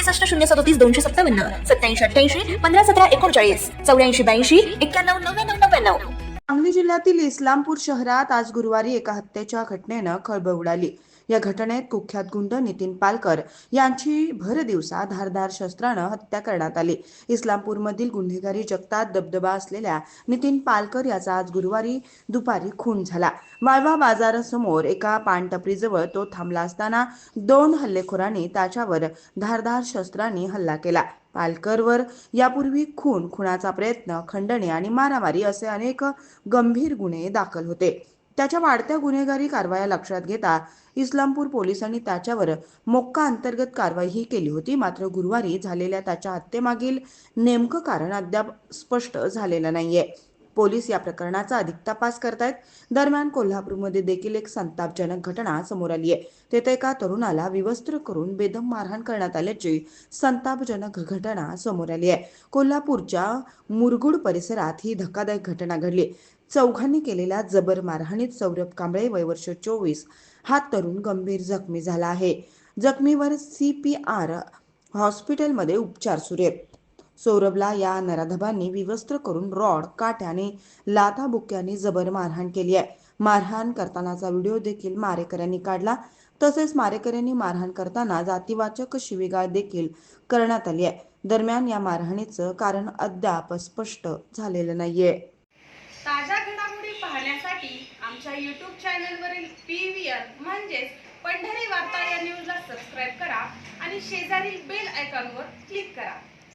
त्रेसष्ट शून्य सदोतीस दोनशे सत्तावन्न. सत्याऐंशी अठ्ठ्याऐंशी पंधरा सतरा एकोणचाळीस. चौऱ्याऐंशी ब्याऐंशी एक्क्याण्णव नव्याण्णव नव्याण्णव. सांगली जिल्ह्यातील इस्लामपूर शहरात आज गुरुवारी एका हत्येच्या घटनेनं खळबळ उडाली. या घटनेत कुख्यात गुंड नितीन पालकर यांची भर दिवसा धारदार शस्त्रानं हत्या करण्यात आली. इस्लामपूरमधील गुन्हेगारी जगतात दबदबा असलेल्या नितीन पालकर याचा आज गुरुवारी दुपारी खून झाला. वाळवा बाजारासमोर एका पानटपरीजवळ तो थांबला असताना दोन हल्लेखोरांनी त्याच्यावर धारदार शस्त्रांनी हल्ला केला. पालकरवर. यापूर्वी खून खुनाचा प्रयत्न खंडणे आणि मारामारी असे अनेक गंभीर गुन्हे दाखल होते. त्याच्या वाढत्या गुन्हेगारी कारवाया लक्षात घेता इस्लामपूर पोलिसांनी त्याच्यावर मोक्का अंतर्गत कारवाईही केली होती. मात्र गुरुवारी झालेल्या त्याच्या हत्येमागील नेमकं कारण अद्याप स्पष्ट झालेलं नाहीये. पोलीस या प्रकरणाचा अधिक तपास करतायत. दरम्यान कोल्हापूरमध्ये देखील एक संतापजनक घटना समोर आली आहे. तेथे एका तरुणाला विवस्त्र करून बेदम मारहाण करण्यात आल्याची संतापजनक घटना समोर आली आहे. कोल्हापूरच्या मुरगुड परिसरात ही धक्कादायक घटना घडली. चौघांनी केलेल्या जबर मारहाणीत सौरभ कांबळे वय वर्ष चोवीस. हा तरुण गंभीर जखमी झाला आहे. जखमीवर सी पी आर हॉस्पिटलमध्ये उपचार सुरू आहेत. सौरभला या नराधबांनी विवस्त्र करून रॉड काट्याने लाथा जबर मारहाण केली आहे. मारहाण करतानाचा व्हिडिओ देखील मारेकऱ्यांनी काढला. तसेच मारेकऱ्यांनी मारहाण करताना जातीवाचक शिवीगाळ देखील करण्यात आली आहे. दरम्यान या मारहाणीचं कारण अद्याप स्पष्ट झालेलं नाहीये. ताज्या घडामोडी पाहण्यासाठी आमच्या यूट्यूब चॅनलवरील पी व्ही आर म्हणजेच पंढरी वार्ता या न्यूजला सबस्क्राईब करा आणि शेजारील बेल आयकॉनवर क्लिक करा.